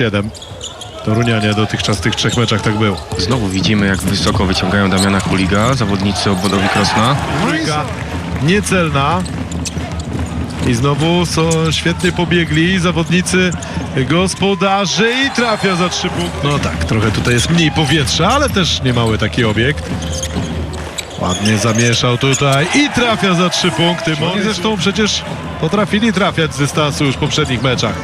7. Torunianie dotychczas w tych trzech meczach tak było. Znowu widzimy, jak wysoko wyciągają Damiana Kuliga, zawodnicy obwodowi Krosna. Trójka niecelna. I znowu są świetnie pobiegli zawodnicy gospodarzy i trafia za trzy punkty. No tak, trochę tutaj jest mniej powietrza, ale też niemały taki obiekt. Ładnie zamieszał tutaj i trafia za trzy punkty. Oni zresztą przecież potrafili trafiać z dystansu już w poprzednich meczach.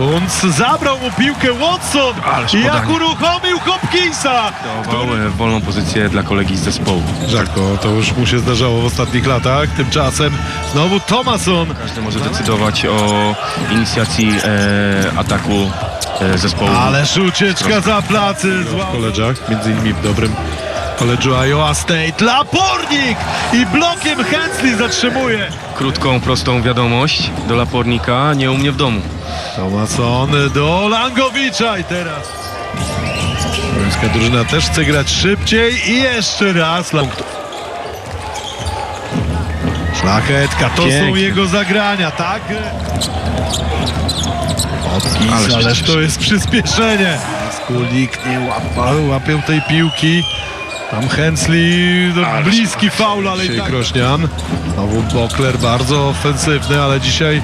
Kunc zabrał mu piłkę Watson Ależ i jak podanie. uruchomił Hopkinsa. Dawał wolną pozycję dla kolegi z zespołu. Rzadko to już mu się zdarzało w ostatnich latach. Tymczasem znowu Thomason. Każdy może decydować o inicjacji e, ataku e, zespołu. Ależ ucieczka za placy. W koleżach, między innymi w dobrym koledżu Iowa State. Lapornik i blokiem Hensley zatrzymuje. Krótką, prostą wiadomość do Lapornika, nie u mnie w domu. Thomason do Langowicza i teraz. Polska drużyna też chce grać szybciej i jeszcze raz. Punktów. Szlachetka, to są Pięknie. jego zagrania, tak? Hopkins, Ależ ależ to jest przyspieszenie. Kulik nie łapa, łapią tej piłki. Tam Hensley, no, bliski faul, ale i tak. Krośnian. Znowu Bokler bardzo ofensywny, ale dzisiaj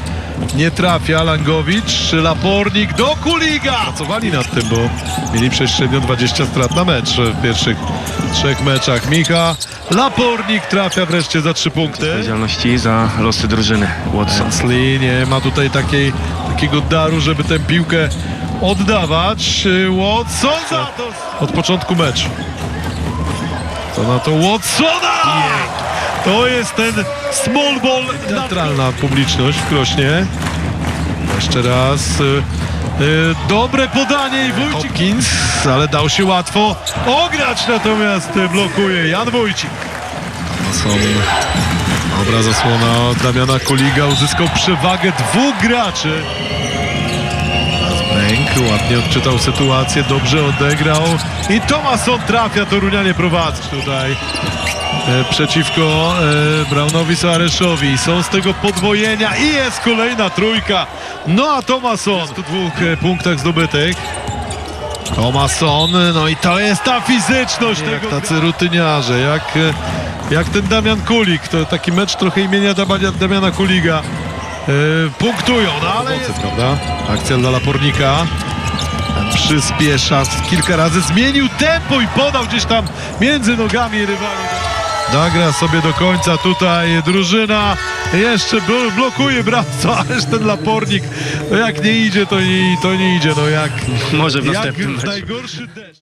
nie trafia. Langowicz, Lapornik do Kuliga. Pracowali nad tym, bo mieli przez średnio 20 strat na mecz w pierwszych trzech meczach. Micha, Lapornik trafia wreszcie za trzy punkty. Odpowiedzialności za losy drużyny. Watson. Hensley nie ma tutaj takiej, takiego daru, żeby tę piłkę oddawać. Watson za to od początku meczu. To na to Watsona! To jest ten small ball. Teatralna publiczność w Krośnie. Jeszcze raz. y, y, dobre podanie i Wójcik. Hopkins, ale dał się łatwo ograć, natomiast blokuje Jan Wójcik. Są Dobra zasłona od Damiana Kuliga uzyskał przewagę dwóch graczy. Bęk ładnie odczytał sytuację, dobrze odegrał i Tomason trafia, Torunianie prowadzą tutaj e, przeciwko e, Braunowi Soareszowi. Są z tego podwojenia i jest kolejna trójka. No a Tomason w dwóch e, punktach zdobytych. Tomason, no i to jest ta fizyczność tego. Tacy rutyniarze, jak, e, jak ten Damian Kulik, to taki mecz trochę imienia Damiana, Kuliga. E, punktują, no ale jest... prawda? Akcja dla Lapornika. Przyspiesza, kilka razy zmienił tempo i podał gdzieś tam między nogami rywali. Nagra sobie do końca tutaj drużyna. Jeszcze blo- blokuje bramco, ależ ten Lapornik, no jak nie idzie, to nie, to nie idzie. No jak, Może w jak następnym meczu. najgorszy deszcz.